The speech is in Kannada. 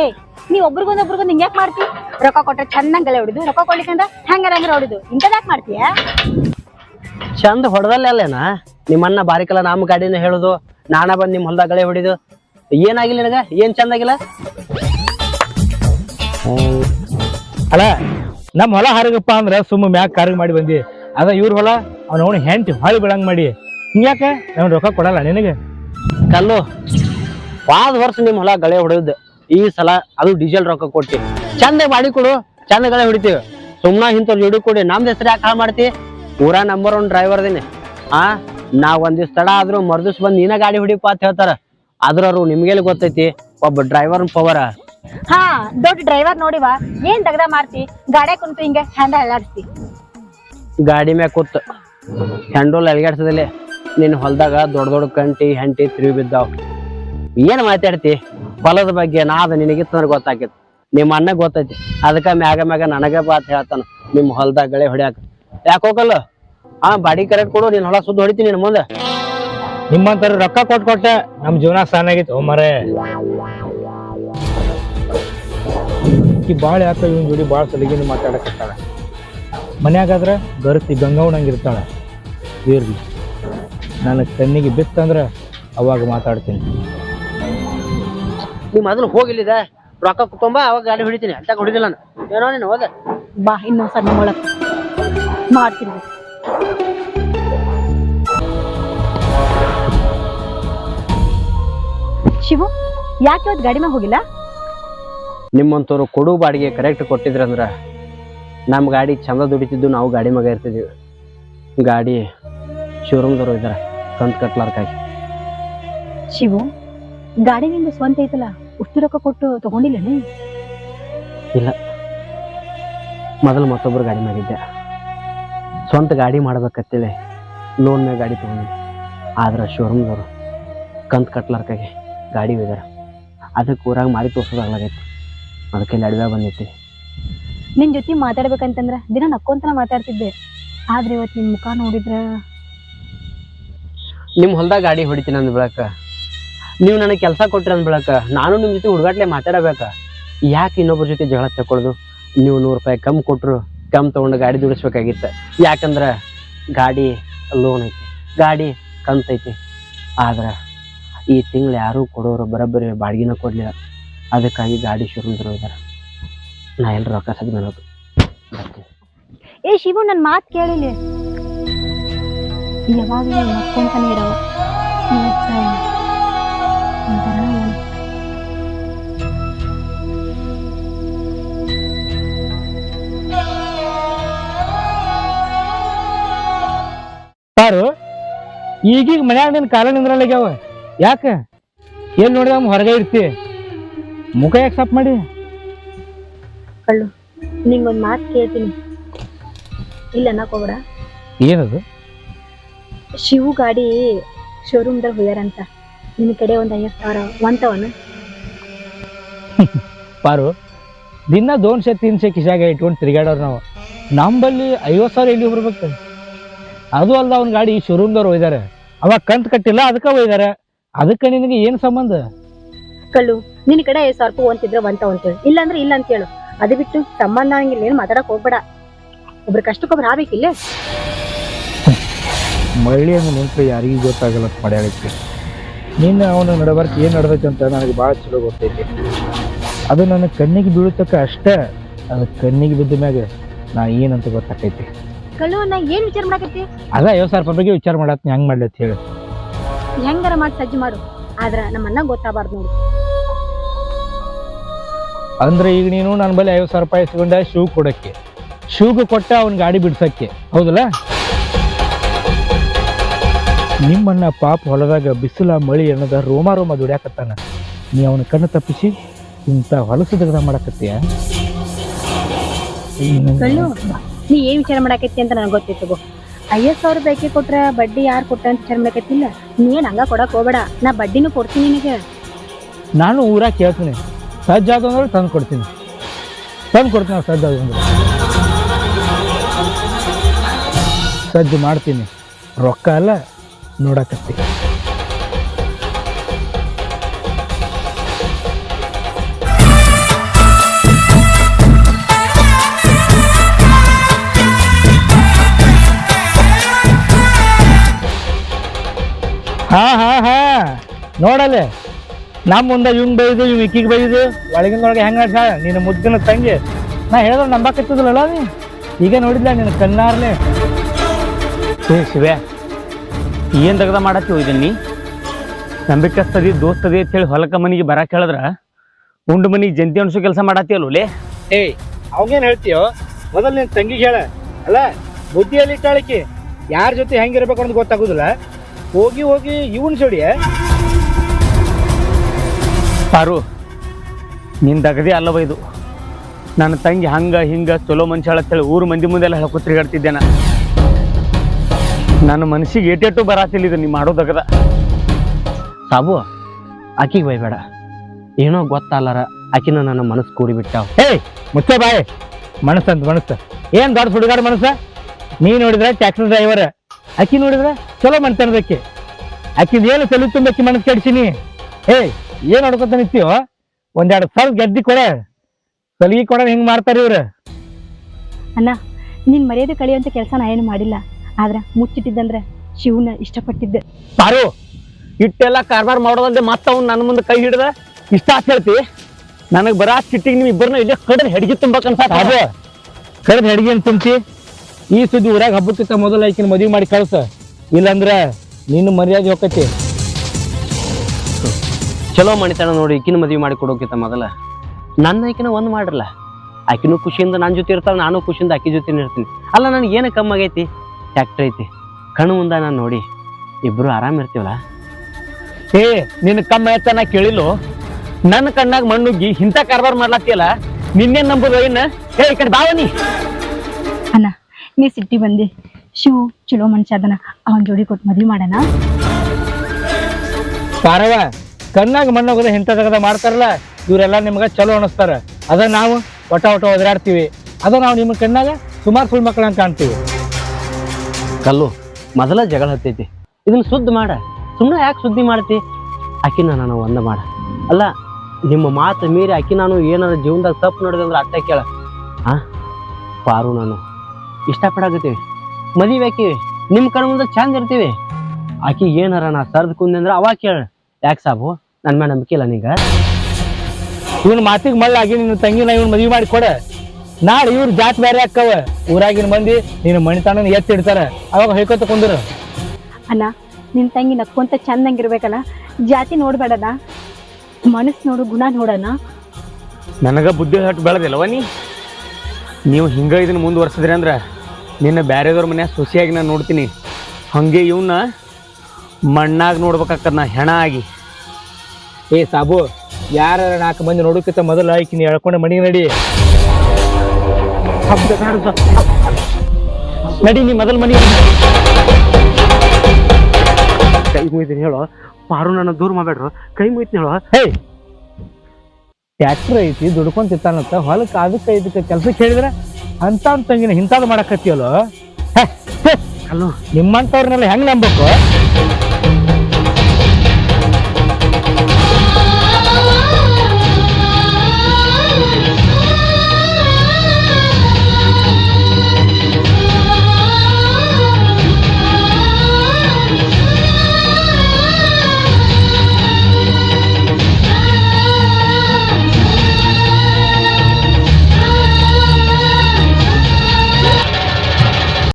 ಏ ನೀವ್ ಒಬ್ರಿಗೊಂದ್ ಒಬ್ರಿಗೊಂದ್ ಹಿಂಗ್ಯಾಕ್ ಮಾಡ್ತಿ? ರೊಕ್ಕ ಕೊಟ್ರೆ ಚೆನ್ನಾಗಿ ಗಲೆ ಹೊಡಿದು ರೊಕ್ಕ ಕೊಡ್ಲಿಕ್ಕಂದ್ರ ಹೆಂಗಾರ ಹೆಂಗಾರ ಹೊಡಿದು? ಇಂಥದ್ ಯಾಕೆ ಮಾಡ್ತೀಯ? ಚಂದ ಹೊಡೆದಲ್ಲೇನ ಅಲ್ಲೇನ ನಿಮ್ಮನ್ನ ಬಾರಿಕಲ್ಲ ನಮ್ಮ ಗಾಡಿನ ಹೇಳುದು ನಾನ ಬಂದ್ ನಿಮ್ ಹೊಲ್ದಾಗ ಗಳೆ ಹೊಡಿದು. ಏನಾಗಿಲ್ಲ ನಿನಗ? ಏನ್ ಚಂದ ಆಗಿಲ್ಲ ಅಲ್ಲ ನಮ್ಮ ಹೊಲ ಹರಗಪ್ಪ ಅಂದ್ರ ಸುಮ್ಮ ಮ್ಯಾಕ್ ಕಾರ್ಗ್ ಮಾಡಿ ಬಂದಿ. ಅದ ಇವ್ರ ಹೊಲ ಅವ್ನ ಅವನು ಹೆಂಟಿ ಹೊಳಿ ಬಿಡಂಗ್ ಮಾಡಿ. ಹಿಂಗ್ಯಾಕ ಅವ್ನು ರೊಕ್ಕ ಕೊಡಲ್ಲ ನಿನಗೆ. ಕಲ್ಲು ಪಾದ ವರ್ಷ ನಿಮ್ಮ ಹೊಲ ಗಳೆ ಹೊಡೆದ್ ಈ ಸಲ ಅದು ಡೀಸೆಲ್ ರೊಕ್ಕ ಕೊಟ್ಟಿ ಚಂದ ಮಾಡಿ ಕೊಡು ಚಂದ ಗಳೆ ಹೊಡಿತೀವಿ. ಸುಮ್ನ ಇಂಥವ್ರು ಜೋಡಿ ಕೊಡಿ ನಮ್ದು ಹೆಸರು ಯಾಕೆ ಹಾಳು ಮಾಡ್ತಿ? ಊರ ನಂಬರ್ ಒನ್ ಡ್ರೈವರ್ ದಿನಿ ಆ ನಾ ಒಂದಿವ್ಸ ತಡ ಆದ್ರೂ ಮರ್ದಿವ್ಸ ಬಂದ್ ನೀನ ಗಾಡಿ ಹೊಡಿಪ ಅಂತ ಹೇಳ್ತಾರ. ಆದ್ರೂ ನಿಮ್ಗೆಲ್ಲ ಗೊತ್ತೈತಿ? ಒಬ್ಬ ಡ್ರೈವರ್ ಪವರ ಹಾ ದೊಡ್ಡ ಡ್ರೈವರ್ ನೋಡಿವ ಏನ್ ತಗದ ಮಾಡ್ತಿ? ಗಾಡಿ ಕುಂತು ಹಿಂಗೆ ಹ್ಯಾಂಡಲ್ ಅಲ್ಲಾಡಿಸ್ತಿ. ಗಾಡಿ ಮ್ಯಾಗ ಕೂತ್ ಹ್ಯಾಂಡೋಲ್ ಅಲ್ಗಾಡ್ಸದಲ್ಲಿ. ನಿನ್ ಹೊಲ್ದಾಗ ದೊಡ್ಡ ದೊಡ್ಡ ಕಂಟಿ ಹೆಂಟಿ ತಿರುಗಿ ಬಿದ್ದಾವ್. ಏನ್ ಮಾತಾಡ್ತಿ? ಹೊಲದ ಬಗ್ಗೆ ನಾದ ನನಗೆ ಗೊತ್ತಾಕೈತಿ. ನಿಮ್ಮ ಅಣ್ಣ ಗೊತ್ತೈತಿ. ಅದಕ್ಕೆ ಮ್ಯಾಗ ಮ್ಯಾಗ ನನಗೆ ಬಾತ್ ಹೇಳ್ತಾನ. ನಿಮ್ಮ ಹೊಲ್ದಾಗ ಗಳೆ ಹೊಡ್ಯಾಕ. ಯಾಕೆ ಹೋಗಲ್ಲ? ಆ, ಬಾಡಿ ಕರೆಕ್ಟ್ ಕೊಡು ನೀನ್ ಹೊಲ ಸುದ್ದ ಹೊಡಿತೀನಿ ನಿನ್ ಮುಂದೆ. ನಿಮ್ಮಂತರ ರೊಕ್ಕ ಕೊಟ್ಟು ಕೊಟ್ಟೆ ನಮ್ ಜೀವನ ಸಾನಾಗಿತ್ತು ಮರೆ. ಈ ಬಾಳ ಯಾಕ ಇವನ್ ಜೋಡಿ ಬಾಳ ಸಲಿಗಿನ ಇರ್ತಾಳೆ ಮನ್ಯಾಗಾದ್ರ ಗರ್ತಿ ಗಂಗವಣಂಗಿರ್ತಾಳೆ ಇರ್ಲಿ ನನ್ನ ಕಣ್ಣಿಗೆ ಬಿತ್ತಂದ್ರ ಅವಾಗ ಮಾತಾಡ್ತೀನಿ. ನೀ ಮೊದಲು ಹೋಗಿಲ್ಲಿದ ರೊಕ್ಕ ಕುಟುಂಬ ಅವಾಗ ಗಾಡಿ ಹೊಡಿತೀನಿ. ಅಂತ ಹೊಡಿದಿಲ್ಲ ನಾನು. ಏನೋ ನೀನು ಹೋದ ಬಾ ಇನ್ನೊಂದ್ಸಲ ನಮ್ಮೊಳಗ್ ಮಾಡ್ತೀನಿ ಶಿವು ಯಾಕೆ ಇವತ್ತು ಗಾಡಿ ಮ್ಯಾಗ ಹೋಗಿಲ್ಲ? ನಿಮ್ಮಂತವ್ರು ಕೊಡು ಬಾಡಿಗೆ ಕರೆಕ್ಟ್ ಕೊಟ್ಟಿದ್ರಂದ್ರ ನಮ್ಮ ಗಾಡಿ ಚಂದ ದುಡಿತಿದ್ದು ನಾವು ಗಾಡಿ ಮಗ ಇರ್ತಿದ್ವಿ. ಗಾಡಿ ಶೋರೂಮ್ದವ್ರು ಇದಾರ ಕಂತ್ ಕಟ್ಲಾರ್ಕಾಗಿ. ಶಿವು ಗಾಡಿ ನಿಂದು ಸ್ವಂತ ಐತಲ್ಲ ಉಷ್ಟು ರೊಕ್ಕ ಕೊಟ್ಟು ತಗೊಂಡಿಲ್ಲನೇ? ಮೊದಲು ಮತ್ತೊಬ್ಬರು ಗಾಡಿ ಮಾಡಿದ್ದೆ. ಸ್ವಂತ ಗಾಡಿ ಮಾಡ್ಬೇಕಂತೇಳಿ ಲೋನ್ ಮ್ಯಾಗ ಗಾಡಿ ತಗೊಂಡಿದ್ದೆ ಆದ್ರೆ ಶೋರೂಮ್ದವರು ಕಂತ್ ಕಟ್ಲಾರ್ಕಾಗಿ ಗಾಡಿ ಒಯ್ದಾರ. ಅದಕ್ಕೆ ಊರಾಗ ಮಾರಿ ತೋರ್ಸೋದಾಗ್ಲಾಗೈತಿ. ಅದಕ್ಕೆ ಇಲ್ಲಿ ಅಡವ್ಯಾಗ ಬಂದೈತಿ. ನಿನ್ನ ಜೊತೆ ಮಾತಾಡ್ಬೇಕಂತಂದ್ರ ದಿನ ನಕ್ಕೊಂತನ ಮಾತಾಡ್ತಿದ್ದೆ. ಆದ್ರೆ ಇವತ್ತು ನಿಮ್ಮ ಮುಖ ನೋಡಿದ್ರ? ನಿಮ್ಮ ಹೊಲ್ದಾಗ ಗಾಡಿ ಹೊಡಿತೀನಿ ನನ್ನ ಬೆಳಕ ನೀವು ನನಗೆ ಕೆಲಸ ಕೊಟ್ರಿ ಅಂದ್ ಬೆಳಕ ನಾನು ನಿಮ್ಮ ಜೊತೆ ಹುಡುಗಾಟ್ಲೆ ಮಾತಾಡಬೇಕ. ಯಾಕೆ ಇನ್ನೊಬ್ಬರ ಜೊತೆ ಜಗಳ ತಗೊಳ್ಳೋದು ನೀವು ನೂರು ರೂಪಾಯಿ ಕಮ್ಮಿ ಕೊಟ್ಟರು ಕಮ್ಮಿ ತೊಗೊಂಡು ಗಾಡಿ ದುಡಿಸ್ಬೇಕಾಗಿತ್ತು. ಯಾಕಂದ್ರೆ ಗಾಡಿ ಲೋನ್ ಐತಿ, ಗಾಡಿ ಕಂತೈತಿ ಆದ್ರೆ ಈ ತಿಂಗಳು ಯಾರೂ ಕೊಡೋರು ಬರೋಬ್ಬರಿ ಬಾಡಿಗೆನ ಕೊಡಲಿಲ್ಲ. ಅದಕ್ಕಾಗಿ ಗಾಡಿ ಶುರು ಇದಾರೆ. ನಾ ಎಲ್ಲರೂ ರೊಕ್ಕ ಸದ್ ಏ ಶಿವು ನನ್ನ ಮಾತು ಕೇಳಿಲ್ಲ ಯಾವಾಗ ನಕ್ಕೊಂತಾನೆ ಇರವ. ಸಾರು ಈಗೀಗ ಮನ್ಯಾಗ ನಿನ್ ಕಾಲ ನಿಂದ್ರಲ್ಲಾಗ್ಯಾವ? ಯಾಕ? ಏನ್ ನೋಡಿದ ಹೊರಗೆ ಇರ್ತಿ? ಮುಖ ಯಾಕೆ ಸಪ್ ಮಾಡಿ? ಕಳ್ಳು ನಿಂಗೊಂದು ಮಾತು ಕೇಳ್ತೀನಿ. ಇಲ್ಲ ಅನ್ನಕೋಬೇಡ ಏನದು? ಶಿವು ಗಾಡಿ ಶೋರೂಮ್ದಾಗ ಹೋಗ್ಯಾರಂತ. ನಿನ್ನ ಕಡೆ ಒಂದ್ ಐವತ್ತು ಸಾವಿರ ಒಂತವನ ಪಾರು ದಿನ ದೋನ್ಶೆ ತಿನ್ಸೆ ಕಿಶಾಗ ಇಟ್ಕೊಂಡು ತಿರುಗಾಡೋರು ನಾವು. ನಂಬಲ್ಲಿ ಐವತ್ತು ಸಾವಿರ ಎಲ್ಲಿ ಬರ್ಬೇಕು ಅದು ಅಲ್ದ ಅವ್ನ ಗಾಡಿ ಶೋರೂಮ್ದವ್ರು ಒಯ್ದಾರೆ. ಅವ ಕಂತ್ ಕಟ್ಟಿಲ್ಲ ಅದಕ್ಕೆ ಒಯ್ದಾರೆ. ಅದಕ್ಕೆ ನಿನಗೆ ಏನು ಸಂಬಂಧ? ಕಳ್ಳು ನಿನ್ನ ಕಡೆ ಐದು ಸಾವಿರ ರೂಪಾಯಿ ಒಂತಿದ್ರೆ ಒಂತ ಅಂತೇಳಿ. ಇಲ್ಲ ಅಂದ್ರೆ ಇಲ್ಲ ಅಂತ ಹೇಳು ಅದು ಬಿಟ್ಟು ಸಂಬಂಧ ಹಂಗಿಲ್ಲ ಏನು ಮಾತಾಡಕ್ ಹೋಗ್ಬೇಡ. ಒಬ್ರು ಕಷ್ಟಕ್ಕೊಬ್ರು ಆಗ್ಬೇಕಿಲ್ಲ ಮಳಿ ಅಂದ್ರೆ ನಿಂತ್ರೆ ಯಾರಿಗೂ ಗೊತ್ತಾಗಲ್ಲ ಮಾಡ್ಯಾಳೈತಿ ನಿನ್ನ ಅವನ ನಡಬಾರ್ಕ ಏನು ನಡ್ದೈತೆ ಅಂತ ನನಗೆ ಭಾಳ ಚಲೋ ಗೊತ್ತೈತಿ. ಅದು ನನ್ನ ಕಣ್ಣಿಗೆ ಬೀಳುತ್ತಕ್ಕ ಅಷ್ಟೇ. ಅದು ಕಣ್ಣಿಗೆ ಬಿದ್ದ ಮ್ಯಾಗ ನಾ ಏನಂತ ಗೊತ್ತಾಕೈತಿ ಕಳ್ಳು ನಾ ಏನ್ ವಿಚಾರ ಮಾಡಕತ್ತಿ? ಅದ ಐವತ್ತು ಸಾವಿರ ರೂಪಾಯಿ ಬಗ್ಗೆ ವಿಚಾರ ಮಾಡತ್ ಹೆಂಗ್ ಮಾಡ್ಲಿ ಅಂತ ಹೇಳಿ. ಹೆಂಗಾರ ಮಾಡಿ ಸಜ್ಜು ಮಾಡು. ಆದ್ರ ನಮ್ಮನ್ನ ಗೊತ್ತಾಗಬಾರ್ದು ನೋಡು. ಅಂದ್ರೆ ಈಗ ನೀನು ನನ್ನ ಬಳಿ ಐವತ್ತು ಸಾವಿರ ರೂಪಾಯಿ ಇಸ್ಕೊಂಡ ಶೂ ಕೊಡಕ್ಕೆ. ಶೂಗೆ ಕೊಟ್ಟ ಅವ್ನ ಗಾಡಿ ಬಿಡ್ಸಕ್ಕೆ. ಹೌದಲ್ಲ? ನಿಮ್ಮನ್ನ ಪಾಪ ಹೊಲದಾಗ ಬಿಸಿಲ ಮಳಿ ಅನ್ನೋದ ರೋಮ ರೋಮ ದುಡಿಯಾಕತ್ತಾನ. ನೀ ಅವನ ಕಣ್ಣು ತಪ್ಪಿಸಿ ಇಂಥ ಹೊಲಸು ದಗದ ಮಾಡಕತ್ತೀಯ? ಕಳ್ಳು ನೀ ಏನ್ ವಿಚಾರ ಮಾಡಾಕೈತಿ ಅಂತ ನನಗೆ ಗೊತ್ತಿತ್ತು ಐವತ್ತು ಸಾವಿರ ರೂಪಾಯಿ ಕೊಟ್ರೆ ಬಡ್ಡಿ ಯಾರು ಕೊಟ್ಟ ಅಂತ ವಿಚಾರ ಮಾಡಾಕತ್ತಿಲ್ಲ ನೀ ಏನ್ ಹಂಗ ಕೊಡಕ್ ಹೋಗ್ಬೇಡ. ನಾ ಬಡ್ಡಿನೂ ಕೊಡ್ತೀನಿ ನಿನಗೆ. ನಾನು ಊರ ಕೇಳ್ತೀನಿ. ಆದ್ರೆ ತಂದು ಕೊಡ್ತೀನಿ. ತಂದು ಕೊಡ್ತೀನಿ ಆದ್ರೆ ಸಜ್ಜು ಮಾಡ್ತೀನಿ. ರೊಕ್ಕ ಅಲ್ಲ, ನೋಡಕತ್ತಿ. ಹಾ ಹಾ ಹಾ. ನೋಡಲೆ. ನಮ್ಮ ಮುಂದೆ ಇವ್ ಬೈದು ಇವ್ ಇಕ್ಕಿಗೆ ಬೈದು ಒಳಗಿಂದೊಳಗೆ ಹೆಂಗ ನಿನ್ನ ಮುದ್ದಿನ ತಂಗಿ. ನಾ ಹೇಳಿದ್ರೆ ನಂಬಕತ್ತಿದ್ಲಲ್ಲ ನೀ? ಈಗ ನೋಡಿದ್ಲ ನಿನ್ನ ಕಣ್ಣಾರ್ಲೆ? ಏ ಶಿವೆ ಏನ್ ತೆಗ್ದ ಮಾಡತ್ತೀವಿ ಹೋಗಿದ್ದೀನಿ ನಂಬಿಕಸ್ತದಿ ದೋಸ್ತದಿ ಅಂತ ಹೇಳಿ ಹೊಲಕ ಮನಿಗೆ ಬರಾಕ್ ಹೇಳಿದ್ರ? ಉಂಡು ಮನಿಗೆ ಜಂತಿ ಅನ್ಸೋ ಕೆಲಸ ಮಾಡತ್ತೀಯಲ್ಲ ಲೇ? ಏಯ್ ಅವಂಗೇನ್ ಹೇಳ್ತೀಯೋ? ಮೊದಲು ನಿನ್ನ ತಂಗಿಗೆ ಹೇಳ. ಅಲ್ಲ ಬುದ್ಧಿಯಲ್ಲಿ ಇಟ್ಟಾಳಿಕೆ. ಯಾರ ಜೊತೆ ಹೆಂಗಿರ್ಬೇಕು ಅನ್ನೋದು ಗೊತ್ತಾಗುದಿಲ್ಲ. ಹೋಗಿ ಹೋಗಿ ಇವನ್ ಜೋಡಿ ಪಾರು ನಿನ್ ದಗದಿ ಅಲ್ಲವ ಇದು. ನನ್ನ ತಂಗಿ ಹಂಗ ಹಿಂಗ ಚಲೋ ಮನುಷ್ಯ ಹೇಳಿ ಊರು ಮಂದಿ ಮುಂದೆಲ್ಲ ಹೇಳ್ಕೊ ತಿರುಗಾಡ್ತಿದ್ದೆ ನಾ. ನನ್ನ ಮನಸ್ಸಿಗೆ ಏಟೇಟು ಬರಾತಿಲ್ಲ ಇದು ನೀ ಮಾಡೋ ದಗದ. ಸಾಬು ಆಕಿಗೆ ಬೈಬೇಡ. ಏನೋ ಗೊತ್ತಲ್ಲಾರ ಆಕಿನ ನನ್ನ ಮನಸ್ಸು ಕೂಡಿಬಿಟ್ಟಾವ. ಏಯ್ ಮುಚ್ಚ ಬಾಯ್. ಮನಸ್ಸಂತ ಮನಸ್ಸು. ಏನ್ ದೊಡ್ಡ ಹುಡುಗಾರ ಮನಸ್ಸ? ನೀ ನೋಡಿದ್ರೆ ಟ್ಯಾಕ್ಸಿ ಡ್ರೈವರ್. ಅಕ್ಕಿ ನೋಡಿದ್ರೆ ಚಲೋ ಮಾಡ್ತಾನದಕ್ಕೆ ಅಕ್ಕಿದ ಏನು ತಲೆ ತುಂಬಕ್ಕೆ ಮನಸ್ಸು ಕೆಡ್ಸಿನಿ? ಏಯ್ ಏನ್ ಹೊಡ್ಕೊತ ನಿಂತೀವೋ ಒಂದೆರಡು ಸಾವಿರ ಗೆದ್ದಿ ಕೊಡ. ಸಲಿಗೆ ಕೊಡ ಹೆಂಗ್ ಮಾಡ್ತಾರ ಇವ್ರು? ಅಣ್ಣ ನಿನ್ ಮರ್ಯಾದೆ ಕಳಿಯುವಂತ ಕೆಲಸ ನಾ ಏನು ಮಾಡಿಲ್ಲ. ಆದ್ರೆ ಮುಚ್ಚಿಟ್ಟಿದ್ದಂದ್ರೆ ಶಿವನ ಇಷ್ಟಪಟ್ಟಿದ್ದೆ. ಪಾರು ಇಟ್ಟೆಲ್ಲ ಕಾರ್ಬಾರ್ ಮಾಡೋದಂದ್ರೆ ಮತ್ತ ಅವ್ನು ನನ್ನ ಮುಂದೆ ಕೈ ಹಿಡ್ದ? ಇಷ್ಟ ಆತ್ ಹೇಳ್ತಿ. ನನಗೆ ಬರ ಚಿಟ್ಟಿಗೆ ನೀವು ಇಬ್ಬರನ್ನ ಇಲ್ಲೇ ಕಡದ್ ಹೆಡ್ಗಿ ತುಂಬಕನ್ಸ ಅದು ಕರೆದ ಹೆಡ್ಗಿ ಅಂತ ತುಂಬ್ತಿ? ಈ ಸುದ್ದಿ ಊರಾಗ ಹಬ್ಬಕ್ಕಿಂತ ಮೊದಲು ಆಕಿನ ಮದುವೆ ಮಾಡಿ ಕಳ್ಸ. ಇಲ್ಲಂದ್ರ ನಿನ್ನ ಮರ್ಯಾದೆ ಹೋಗತಿ ಚಲೋ ಮಣಿತನ ನೋಡಿ ಈಕಿನ ಮದುವೆ ಮಾಡಿ ಕೊಡೋಕಿಂತ ಮೊದಲ. ನನ್ನ ಆಕಿನ ಒಂದು ಮಾಡ್ರಲ್ಲ. ಆಕಿನೂ ಖುಷಿಯಿಂದ ನನ್ನ ಜೊತೆ ಇರ್ತಾಳೆ ನಾನು ಖುಷಿಯಿಂದ ಆಕಿ ಜೊತೆ ಇರ್ತೀನಿ. ಅಲ್ಲ ನನಗೆ ಏನ ಕಮ್ಮಿ ಆಗೈತಿ? ಟ್ಯಾಕ್ಟ್ರ್ ಐತಿ. ಕಣ್ಣು ಮುಂದೆ ನಾನು ನೋಡಿ. ಇಬ್ರು ಆರಾಮ್ ಇರ್ತೀವಲ್ಲ? ಏ ನಿನ್ನ ಕಮ್ಮ ಆಯ್ತ ನಾ ಕೇಳಿಲ್ಲ? ನನ್ನ ಕಣ್ಣಾಗ ಮಣ್ಣುಗ್ಗಿ ಇಂಥ ಕಾರ್ಬಾರ್ ಮಾಡ್ಲಾತಿಯಲ್ಲ ನಿನ್ನೇನ್ ನಂಬುದು ಏನ? ಏ ಈ ಕಡೆ ಬಾವನಿ ಅಣ್ಣ ನೀ ಸಿಟ್ಟಿ ಬಂದಿ? ಶಿವು ಚಲೋ ಮನುಷ್ಯ ಅದನ. ಅವನ ಜೋಡಿ ಕೊಟ್ಟು ಮದ್ವಿ ಮಾಡೋಣ. ಪಾರವ ಕಣ್ಣಾಗ ಮಣ್ಣೋಗದ ಹಿಂತ ತಗದ ಮಾಡ್ತಾರಲ್ಲ ಇವರೆಲ್ಲ ನಿಮ್ಗೆ ಚಲೋ ಅನಿಸ್ತಾರ. ಅದ ನಾವು ಒಟ ಒಟ ಒದರಾಡ್ತೀವಿ. ಅದ ನಾವು ನಿಮ್ಮ ಕಣ್ಣಾಗ ಸುಮಾರು ಸುಳ್ಳು ಮಕ್ಕಳನ್ನ ಕಾಣ್ತೀವಿ. ಕಲ್ಲು ಮೊದಲ ಜಗಳ ಹತ್ತೈತಿ. ಇದನ್ನ ಸುದ್ದಿ ಮಾಡ. ಸುಮ್ಮನೆ ಯಾಕೆ ಸುದ್ದಿ ಮಾಡ್ತಿ? ಆಕಿನ ನಾನು ಒಂದ ಮಾಡ. ಅಲ್ಲ ನಿಮ್ಮ ಮಾತು ಮೀರಿ ಆಕಿ ನಾನು ಏನಾರ ಜೀವನದಾಗ ತಪ್ಪು ನೋಡಿದೆ ಅಂದ್ರೆ ಅಟ್ಟೆ ಕೇಳ. ಹಾ ಪಾರು ನಾನು. ಇಷ್ಟಪಡಾಕತ್ತೀವಿ. ಮದುವೆ ಆಕಿವಿ ನಿಮ್ಮ ಕಡೆ ಮುಂದೆ ಚಂದ ಇರ್ತೀವಿ. ಆಕಿ ಏನಾರ ನಾ ಸರ್ದ್ ಕುಂದೆ ಅಂದ್ರೆ ಅವಾಗ ಕೇಳ. ಯಾಕೆ ಸಾಬು? ನನ್ನ ಮೇಲೆ ನಂಬಿಕೆ ಇಲ್ಲ ನೀಗ. ಇವನ್ ಮಾತಿಗೆ ಮಳ್ಳಾಗಿ ನಿನ್ನ ತಂಗಿನ ಇವ್ನ ಮದುವೆ ಮಾಡಿ ಕೊಡ. ನಾಳೆ ಇವ್ರ ಜಾತ್ ಬೇರೆ ಅಕ್ಕವ ಊರಾಗಿನ ಮಂದಿ ನಿನ್ನ ಮಣಿತಾನ ಎತ್ತಿಡ್ತಾರ ಅವಾಗ ಹೊಯ್ಕೋತ ಕುಂದ್ರು. ಅಣ್ಣ ನಿನ್ನ ತಂಗಿ ನಕ್ಕೊಂತ ಚಂದಂಗಿರ್ಬೇಕಲ್ಲ ಜಾತಿ ನೋಡ್ಬೇಡಣ ಮನಸ್ಸು ನೋಡು ಗುಣ ನೋಡಣ ನನಗ ಬುದ್ಧಿ ಹಟ್ಟು ಬೆಳೆದಿಲ್ಲವ ನೀ? ನೀವು ಹಿಂಗ ಇದನ್ನ ಮುಂದುವರ್ಸಿದ್ರಿ ಅಂದ್ರ ನಿನ್ನ ಬ್ಯಾರೆದವ್ರ ಮನ್ಯಾಗ ಸುಸಿಯಾಗಿ ನಾನು ನೋಡ್ತೀನಿ. ಹಾಗೆ ಇವನ್ನ ಮಣ್ಣಾಗ ನೋಡ್ಬೇಕಾಕದ್ ನಾ ಹೆಣ ಆಗಿ. ಏ ಸಾಬು ಯಾರ ನಾಲ್ಕು ಮಂದಿ ನೋಡೋಕ್ಕಿಂತ ಮೊದಲು ಆಯ್ಕಿನಿ ಎಳ್ಕೊಂಡು ಮನೆಗೆ ನಡಿ. ನಡಿ ನೀ ಮೊದಲು ಮನೆ. ಕೈ ಮುಗಿತೀನಿ ಹೇಳೋ. ಪಾರು ನನ್ನ ದೂರ ಮಾಡ್ಬೇಡ್ರು. ಕೈ ಮುಗಿತೀನಿ ಹೇಳೋ. ಹೇ! ಟ್ಯಾಕ್ಟರ್ ಐತಿ ದುಡ್ಕೊಂಡ್ ತಿಂತಾನಂತ ಹೊಲಕ್ಕೆ ಅದಕ್ಕೆ ಇದಕ್ಕೆ ಕೆಲ್ಸಕ್ಕೆ ಹೇಳಿದ್ರೆ? ಅಂತ ತಂಗಿನ ಇಂಥದ್ದು ಮಾಡಕತ್ತೀವಲ್ಲ ಅಲ್ಲೋ ನಿಮ್ಮಂಥವ್ರನ್ನೆಲ್ಲ ಹೆಂಗ್ ನಂಬಬೇಕು?